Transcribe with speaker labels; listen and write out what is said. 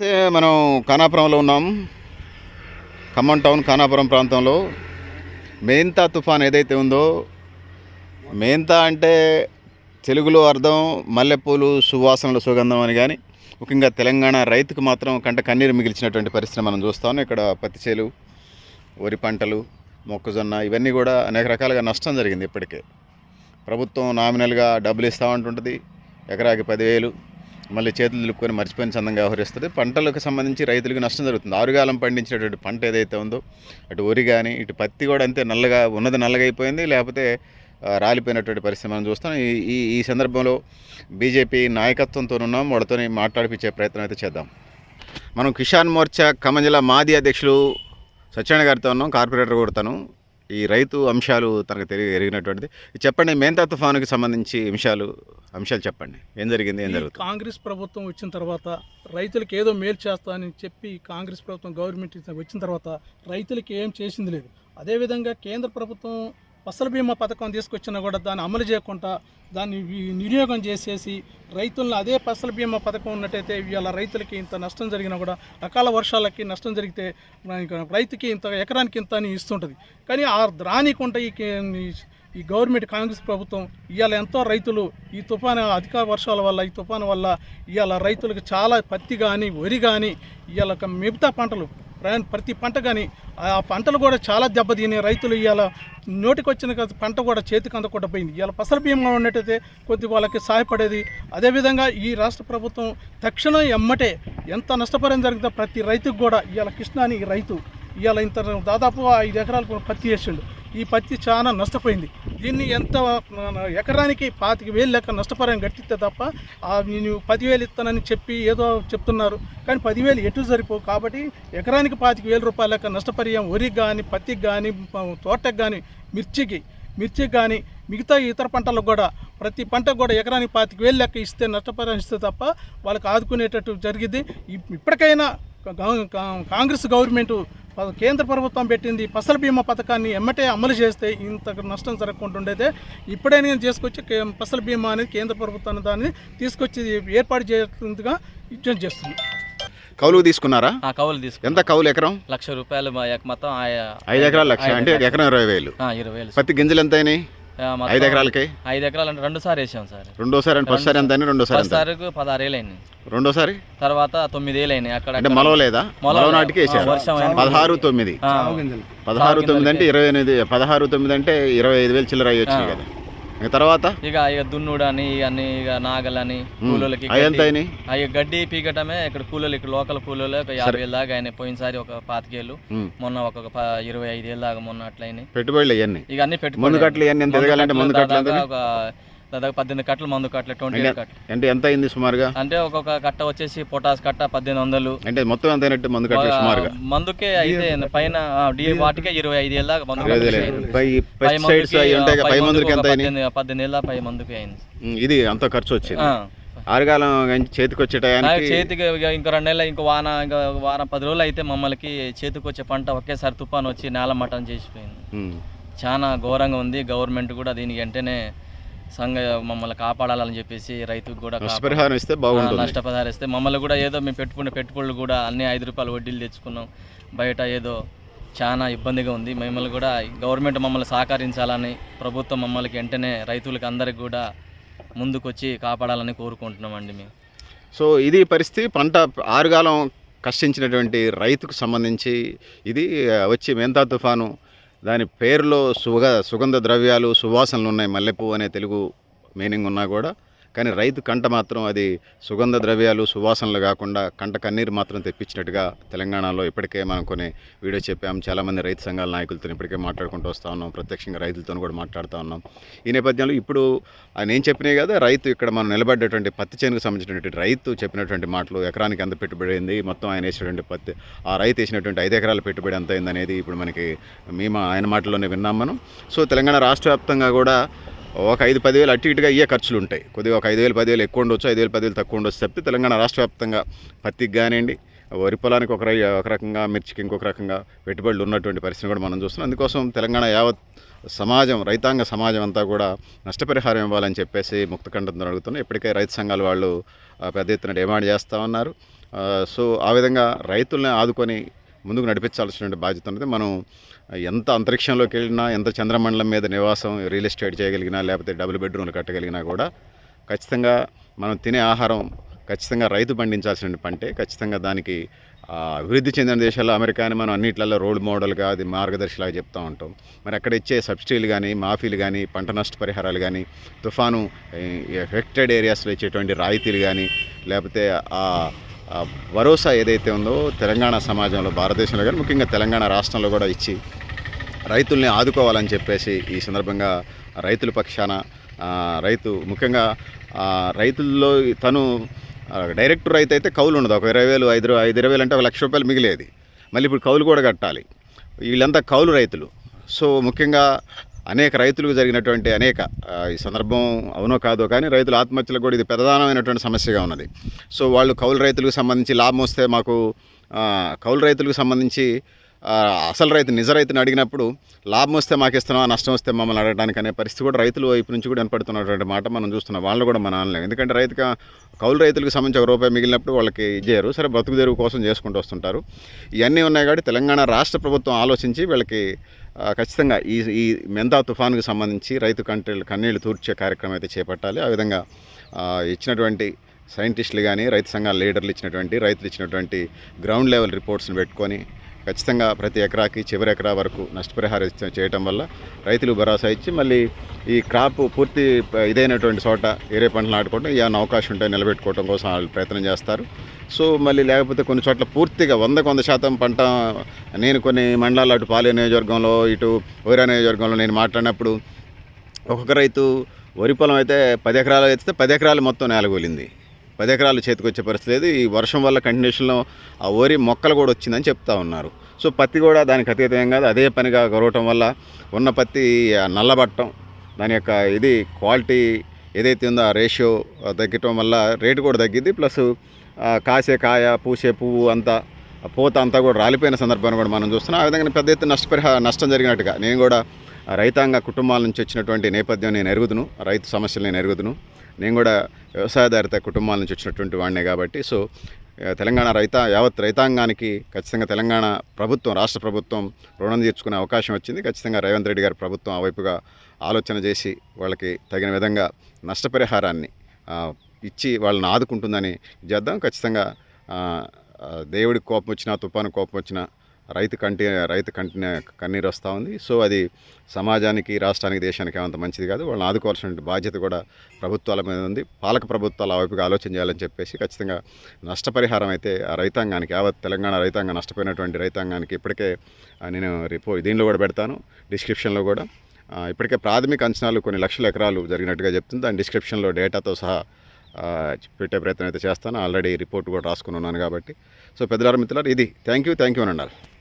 Speaker 1: అయితే మనం ఖానాపురంలో ఉన్నాం. ఖమ్మం టౌన్ ఖానాపురం ప్రాంతంలో. మేంతా తుఫాన్ ఏదైతే ఉందో మేంతా అంటే తెలుగులో అర్థం మల్లెపూలు సువాసనల సుగంధం అని కానీ ముఖ్యంగా తెలంగాణ రైతుకు మాత్రం కంట కన్నీరు మిగిల్చినటువంటి పరిస్థితి మనం చూస్తాం. ఇక్కడ పత్తి చేలు వరి పంటలు మొక్కజొన్న ఇవన్నీ కూడా అనేక రకాలుగా నష్టం జరిగింది ఇప్పటికే. ప్రభుత్వం నామినల్గా డబ్బులు ఇస్తామంటుంటుంది ఎకరాకి పదివేలు మళ్ళీ చేతులు దులుపుకొని మర్చిపోయిన సందంగా వ్యవహరిస్తుంది. పంటలకు సంబంధించి రైతులకు నష్టం జరుగుతుంది. ఆరుగాలం పండించినటువంటి పంట ఏదైతే ఉందో అటు వరి కానీ ఇటు పత్తి కూడా అంతే నల్లగా ఉన్నది నల్లగా అయిపోయింది. లేకపోతే రాలిపోయినటువంటి పరిస్థితి మనం చూస్తాం ఈ ఈ ఈ సందర్భంలో బీజేపీ నాయకత్వంతో ఉన్నాం. వాళ్ళతో మాట్లాడిపించే ప్రయత్నం అయితే చేద్దాం. మనం కిసాన్ మోర్చా ఖమ్మం జిల్లా మాజీ అధ్యక్షులు సత్యనారాయణ గారితో ఉన్నాం. కార్పొరేటర్ కొడతాను ఈ రైతు అంశాలు తనకు తెలియ ఎరిగినటువంటిది. చెప్పండి మేంతా తుఫానుకి సంబంధించి అంశాలు అంశాలు చెప్పండి. ఏం జరిగింది ఏం జరుగుతుంది?
Speaker 2: కాంగ్రెస్ ప్రభుత్వం వచ్చిన తర్వాత రైతులకు ఏదో మేలు చేస్తానని చెప్పి కాంగ్రెస్ ప్రభుత్వం గవర్నమెంట్ వచ్చిన తర్వాత రైతులకి ఏం చేసింది లేదు. అదేవిధంగా కేంద్ర ప్రభుత్వం ఫసల్ బీమా పథకం తీసుకొచ్చినా కూడా దాన్ని అమలు చేయకుండా దాన్ని వినియోగం చేసేసి రైతులను అదే ఫసల్ బీమా పథకం ఉన్నట్టయితే ఇవాళ రైతులకి ఇంత నష్టం జరిగినా కూడా రకాల వర్షాలకి నష్టం జరిగితే రైతుకి ఇంత ఎకరానికి ఇంత అని ఇస్తుంటుంది. కానీ ఆ రానికుండా ఈ ఈ గవర్నమెంట్ కాంగ్రెస్ ప్రభుత్వం ఇవాళ ఎంతో రైతులు ఈ తుఫాను అధిక వర్షాల వల్ల ఈ తుఫాను వల్ల ఇవాళ రైతులకు చాలా పత్తి కానీ వరి కానీ ఇవాళ మిగతా పంటలు ప్రతి పంట కానీ ఆ పంటలు కూడా చాలా దెబ్బతిని రైతులు ఇవాళ నోటికొచ్చిన పంట కూడా చేతికి అందకుండా పోయింది ఇవాళ ఫసల్ బీమా ఉన్నట్టయితే కొద్ది వాళ్ళకి సహాయపడేది. అదేవిధంగా ఈ రాష్ట్ర ప్రభుత్వం తక్షణం ఎమ్మటే ఎంత నష్టపరం జరిగితే ప్రతి రైతుకు కూడా ఇవాళ కృష్ణాని రైతు ఇవాళ ఇంత దాదాపు ఐదు ఎకరాలకు పత్తి వేసిండు. ఈ పత్తి చాలా నష్టపోయింది. దీన్ని ఎంత ఎకరానికి పాతిక వేలు లెక్క నష్టపరం కట్టిస్తే తప్ప నేను పదివేలు ఇస్తానని చెప్పి ఏదో చెప్తున్నారు. కానీ పదివేలు ఎటు సరిపోవు కాబట్టి ఎకరానికి పాతిక వేల రూపాయల లెక్క నష్టపరియం వరికి కానీ పత్తికి కానీ తోటకి కానీ మిర్చికి మిర్చికి కానీ మిగతా ఇతర పంటలకు కూడా ప్రతి పంటకు కూడా ఎకరానికి పాతిక వేలు లెక్క ఇస్తే నష్టపరిహారం ఇస్తే తప్ప వాళ్ళకి ఆదుకునేటట్టు జరిగింది. ఇప్- ఇప్పటికైనా కా- కాంగ్రెస్ గవర్నమెంట్ కేంద్ర ప్రభుత్వం పెట్టింది ఫసల్ బీమా పథకాన్ని ఎమ్మటే అమలు చేస్తే ఇంత నష్టం జరగకుండా ఉండేదే ఇప్పుడైనా చేసుకొచ్చి కే- ఫసల్ బీమా అనేది కేంద్ర ప్రభుత్వాన్ని దాన్ని తీసుకొచ్చి ఏర్పాటు చేస్తుందిగా ఇచ్చేది చేస్తుంది.
Speaker 1: కౌలు తీసుకున్నారా?
Speaker 3: ఆ కవులు తీసుకు
Speaker 1: ఎంత కౌలు ఎకరం?
Speaker 3: లక్ష రూపాయలు మొత్తం ఆ-
Speaker 1: ఐదు ఎకరాల లక్ష అంటే ఎకరం ఇరవై వేలు.
Speaker 3: ఆ, ఇరవై వేలు.
Speaker 1: పత్తి గింజలు ఎంత అయినాయి ఐదు ఎకరాలకి?
Speaker 3: ఐదు ఎకరాలు అంటే రెండు సార్లు వేసాం సార్.
Speaker 1: రెండోసారి అంటే ఫస్ట్ సారి ఎంత అయినాయి రెండోసారి
Speaker 3: ఫస్ట్ సారికి పదహారు వేలు అయినాయి
Speaker 1: రెండోసారి?
Speaker 3: తర్వాత తొమ్మిది వేలు అయినాయి అక్కడ
Speaker 1: అంటే మొలవలేదా.
Speaker 3: మొలవ
Speaker 1: మొలవ నాటికి వేసారు
Speaker 3: అయింది.
Speaker 1: పదహారు తొమ్మిది. పదహారు తొమ్మిది అంటే ఇరవై ఎనిమిది పదహారు తొమ్మిది అంటే ఇరవై ఐదు వేలు చిల్లర అయ్యి వచ్చినాయి కదా. ఇక తర్వాత?
Speaker 3: ఇక ఇక దున్నుడు అని అన్ని ఇక నాగలని కూలీలకి
Speaker 1: అయినాయి
Speaker 3: అవి గడ్డి పీకటమే ఇక్కడ కూలీలు ఇక్కడ లోకల్ కూలీలు ఒక యాభై వేలు దాకా అయినాయి. పోయినసారి ఒక పాతికేళ్ళు.
Speaker 1: ఉమ్.
Speaker 3: మొన్న ఒక ప- ఇరవై ఐదు వేలు దాకా మొన్న అట్లయినాయి.
Speaker 1: పెట్టుబడులు ఇవన్నీ
Speaker 3: ఇక అన్ని పెట్టుకోండి
Speaker 1: ముందు కట్టలు ఇవన్నీ ఎంత ఎదగాలంటే ముందు కట్టలు ఎంత
Speaker 3: ఒక దాదాపు పద్దెనిమిది కట్టలు మందు కట్టలు ట్వంటీ కట్టలు.
Speaker 1: అంటే ఎంత అయింది సుమారుగా?
Speaker 3: అంటే ఒక్కొక్క కట్ట వచ్చేసి పొటాస్ కట్ట పద్దెనిమిది వందలు.
Speaker 1: అంటే మొత్తం ఎంత అయినట్టు మందు కట్టలు సుమారుగా?
Speaker 3: మందుకే అయితే పైన వాటికే ఇరవై ఐదు ఏళ్ళ మందు పద్దెనిమిది ఏళ్ళ పై మందుకి అయింది.
Speaker 1: ఇది అంత ఖర్చు వచ్చింది.
Speaker 3: ఆ.
Speaker 1: ఆరుగాలం చేతికి వచ్చే
Speaker 3: ఆ,
Speaker 1: టయానికి
Speaker 3: చేతికి ఇక ఇంకో రెండు నెలలు ఇంకో వాన ఇంకా వారం పది రోజులు అయితే మమ్మల్కి చేతికి వచ్చే పంట ఒకేసారి తుఫాన్ వచ్చి నేల మట్టం చేసిపోయింది. చాలా ఘోరంగా ఉంది. గవర్నమెంట్ కూడా దీనికి వెంటనే సంఘ మమ్మల్ని కాపాడాలని చెప్పేసి రైతుకు కూడా.
Speaker 1: నష్టపరిహారం ఇస్తే బాగుంటుంది.
Speaker 3: నష్టపరిహారం ఇస్తే మమ్మల్ని కూడా ఏదో మేము పెట్టుకునే పెట్టుబడులు కూడా అన్ని ఐదు రూపాయలు వడ్డీలు తెచ్చుకున్నాం. బయట ఏదో చాలా ఇబ్బందిగా ఉంది. మిమ్మల్ని కూడా గవర్నమెంట్ మమ్మల్ని సహకరించాలని ప్రభుత్వం మమ్మల్ని వెంటనే రైతులకు అందరికి కూడా ముందుకొచ్చి కాపాడాలని కోరుకుంటున్నామండి మేము.
Speaker 1: సో ఇది పరిస్థితి. పంట ఆరుగాలం కష్టించినటువంటి రైతుకు సంబంధించి ఇది వచ్చి మెంతా తుఫాను దాని పేరులో సుగ సుగంధ ద్రవ్యాలు సువాసనలు ఉన్నాయి. మల్లెపువ్వు అనే తెలుగు మీనింగ్ ఉన్నా కూడా కానీ రైతు కంట మాత్రం అది సుగంధ ద్రవ్యాలు సువాసనలు కాకుండా కంట కన్నీరు మాత్రం తెప్పించినట్టుగా తెలంగాణలో ఇప్పటికే మనం కొన్ని వీడియో చెప్పాం. చాలామంది రైతు సంఘాల నాయకులతో ఇప్పటికే మాట్లాడుకుంటూ వస్తూ ఉన్నాం. ప్రత్యక్షంగా రైతులతో కూడా మాట్లాడుతూ ఉన్నాం. ఈ నేపథ్యంలో ఇప్పుడు నేను చెప్పినవి చెప్పినాయి కదా రైతు ఇక్కడ మనం నిలబడ్డటువంటి పత్తి చేనుకు సంబంధించినటువంటి రైతు చెప్పినటువంటి మాటలు ఎకరానికి ఎంత పెట్టుబడి అయింది మొత్తం ఆయన వేసినటువంటి పత్తి ఆ రైతు వేసినటువంటి ఐదు ఎకరాల పెట్టుబడి ఎంత అయింది అనేది ఇప్పుడు మనకి మేము ఆయన మాటల్లోనే విన్నాం మనం. సో తెలంగాణ రాష్ట్ర వ్యాప్తంగా కూడా ఒక ఐదు పదివేలు అటు ఇటుగా ఇయ్యే ఖర్చులు ఉంటాయి కొద్దిగా ఒక ఐదు వేలు పదివేలు ఎక్కువ ఉండొచ్చు ఐదు వేలు పదివేలు తక్కువ ఉండొచ్చు తప్పితే తెలంగాణ రాష్ట్ర వ్యాప్తంగా పత్తికి కానివ్వండి వరి పొలానికి ఒక రై ఒక రకంగా మిర్చికి ఇంకొక రకంగా పెట్టుబడులు ఉన్నటువంటి పరిస్థితి కూడా మనం చూస్తున్నాం. అందుకోసం తెలంగాణ యావత్ సమాజం రైతాంగ సమాజం అంతా కూడా నష్టపరిహారం ఇవ్వాలని చెప్పేసి ముక్తకంఠంతో అడుగుతున్నాం. ఇప్పటికే రైతు సంఘాల వాళ్ళు పెద్ద ఎత్తున డిమాండ్ చేస్తూ ఉన్నారు. సో ఆ విధంగా రైతుల్ని ఆదుకొని ముందుకు నడిపించాల్సిన బాధ్యత ఉన్నది. మనం ఎంత అంతరిక్షంలోకి వెళ్ళినా ఎంత చంద్రమండలం మీద నివాసం రియల్ ఎస్టేట్ చేయగలిగినా లేకపోతే డబుల్ బెడ్రూమ్లు కట్టగలిగినా కూడా ఖచ్చితంగా మనం తినే ఆహారం ఖచ్చితంగా రైతు పండించాల్సిన పంటే ఖచ్చితంగా దానికి అభివృద్ధి చెందిన దేశాల్లో అమెరికాని మనం అన్నిట్లలో రోల్ మోడల్గా అది మార్గదర్శిలాగా చెప్తూ ఉంటాం. మరి అక్కడ ఇచ్చే సబ్సిడీలు కానీ మాఫీలు కానీ పంట నష్ట పరిహారాలు కానీ తుఫాను ఎఫెక్టెడ్ ఏరియాస్లో ఇచ్చేటువంటి రాయితీలు కానీ లేకపోతే ఆ భరోసా ఏదైతే ఉందో తెలంగాణ సమాజంలో భారతదేశంలో కానీ ముఖ్యంగా తెలంగాణ రాష్ట్రంలో కూడా ఇచ్చి రైతుల్ని ఆదుకోవాలని చెప్పేసి ఈ సందర్భంగా రైతుల పక్షాన రైతు ముఖ్యంగా రైతుల్లో తను డైరెక్ట్ రైతు అయితే కౌలు ఉండదు. ఒక ఇరవై వేలు ఐదు ఐదు ఇరవై వేలు అంటే ఒక లక్ష రూపాయలు మిగిలేది. మళ్ళీ ఇప్పుడు కౌలు కూడా కట్టాలి. వీళ్ళంతా కౌలు రైతులు. సో ముఖ్యంగా అనేక రైతులకు జరిగినటువంటి అనేక ఈ సందర్భం అవునో కాదో కానీ రైతుల ఆత్మహత్యలకు కూడా ఇది ప్రధానమైనటువంటి సమస్యగా ఉన్నది. సో వాళ్ళు కౌలు రైతులకు సంబంధించి లాభం వస్తే మాకు కౌలు రైతులకు సంబంధించి అసలు రైతు నిజ రైతుని అడిగినప్పుడు లాభం వస్తే మాకు ఇస్తున్నావా నష్టం వస్తే మమ్మల్ని అడగడానికి అనే పరిస్థితి కూడా రైతుల వైపు నుంచి కూడా వినపడుతున్నటువంటి మాట మనం చూస్తున్నాం. వాళ్ళు కూడా మన అనలేము ఎందుకంటే రైతుగా కౌలు రైతులకు సంబంధించి ఒక రూపాయి మిగిలినప్పుడు వాళ్ళకి ఇచ్చేయరు సరే బతుకు తెరువు కోసం చేసుకుంటూ వస్తుంటారు. ఇవన్నీ ఉన్నాయి కాబట్టి తెలంగాణ రాష్ట్ర ప్రభుత్వం ఆలోచించి వీళ్ళకి ఖచ్చితంగా ఈ ఈ మెంతా తుఫాన్కు సంబంధించి రైతు కంట్రీలు కన్నీళ్ళు తూర్చే కార్యక్రమం అయితే చేపట్టాలి. ఆ విధంగా ఇచ్చినటువంటి సైంటిస్టులు కానీ రైతు సంఘాల లీడర్లు ఇచ్చినటువంటి రైతులు ఇచ్చినటువంటి గ్రౌండ్ లెవెల్ రిపోర్ట్స్ని పెట్టుకొని ఖచ్చితంగా ప్రతి ఎకరాకి చివరి ఎకరా వరకు నష్టపరిహారం చేయటం వల్ల రైతులు భరోసా ఇచ్చి మళ్ళీ ఈ క్రాప్ పూర్తి ఇదైనటువంటి చోట ఏరే పంటలు నాటుకోవడం ఏమైనా అవకాశం ఉంటే నిలబెట్టుకోవడం కోసం వాళ్ళు ప్రయత్నం చేస్తారు. సో మళ్ళీ లేకపోతే కొన్ని చోట్ల పూర్తిగా వందకు వంద శాతం పంట నేను కొన్ని మండలాలు అటు పాలే నియోజకవర్గంలో ఇటు వైరా నియోజకవర్గంలో నేను మాట్లాడినప్పుడు ఒక్కొక్క రైతు వరి పొలం అయితే పది ఎకరాలు ఎత్తితే పది ఎకరాలు మొత్తం నేలగూలింది. పది ఎకరాలు చేతికి వచ్చే పరిస్థితి లేదు. ఈ వర్షం వల్ల కంటిన్యూషన్లో ఆ వరి మొక్కలు కూడా వచ్చిందని చెప్తా ఉన్నారు. సో పత్తి కూడా దానికి అతీతం కాదు. అదే పనిగా గొరవటం వల్ల ఉన్న పత్తి ఆ, నల్లబట్టం దాని యొక్క ఇది క్వాలిటీ ఏదైతే ఉందో ఆ రేషియో తగ్గటం వల్ల రేటు కూడా తగ్గిద్ది. ప్లస్ కాసే కాయ పూసే పువ్వు అంతా పోత పూత అంతా కూడా రాలిపోయిన సందర్భాన్ని కూడా మనం చూస్తున్నాం. ఆ విధంగా పెద్ద ఎత్తున నష్టపరిహా నష్టం జరిగినట్టుగా నేను కూడా రైతాంగ కుటుంబాల నుంచి వచ్చినటువంటి నేపథ్యం నేను ఎరుగుదును. రైతు సమస్యలు నేను ఎరుగుదును. నేను కూడా వ్యవసాయధారిత కుటుంబాల నుంచి వచ్చినటువంటి వాడినే కాబట్టి సో తెలంగాణ రైత యావత్ రైతాంగానికి ఖచ్చితంగా తెలంగాణ ప్రభుత్వం రాష్ట్ర ప్రభుత్వం రుణం తీర్చుకునే అవకాశం వచ్చింది. ఖచ్చితంగా రేవంత్ రెడ్డి గారి ప్రభుత్వం ఆ వైపుగా ఆలోచన చేసి వాళ్ళకి తగిన విధంగా నష్టపరిహారాన్ని ఇచ్చి వాళ్ళని ఆదుకుంటుందని చేద్దాం. ఖచ్చితంగా దేవుడికి కోపం వచ్చినా తుఫాను కోపం వచ్చినా రైతు కంటి రైతు కంటి కన్నీరు వస్తూ ఉంది. సో అది సమాజానికి రాష్ట్రానికి దేశానికి ఏమంత మంచిది కాదు. వాళ్ళని ఆదుకోవాల్సిన బాధ్యత కూడా ప్రభుత్వాల మీద ఉంది. పాలక ప్రభుత్వాలు ఆ వైపుగా ఆలోచన చేయాలని చెప్పేసి ఖచ్చితంగా నష్టపరిహారం అయితే ఆ రైతాంగానికి యావత్ తెలంగాణ రైతాంగం నష్టపోయినటువంటి రైతాంగానికి ఇప్పటికే నేను రిపో దీనిలో కూడా పెడతాను. డిస్క్రిప్షన్లో కూడా. ఇప్పటికే ప్రాథమిక అంచనాలు కొన్ని లక్షల ఎకరాలు జరిగినట్టుగా చెప్తుంది. దాని డిస్క్రిప్షన్లో డేటాతో సహా పెట్టే ప్రయత్నం అయితే చేస్తాను. ఆల్రెడీ రిపోర్ట్ కూడా రాసుకుని ఉన్నాను కాబట్టి. సో పెద్దలారు మిత్రులారు ఇది. థ్యాంక్ యూ థ్యాంక్ యూ అని అన్నారు.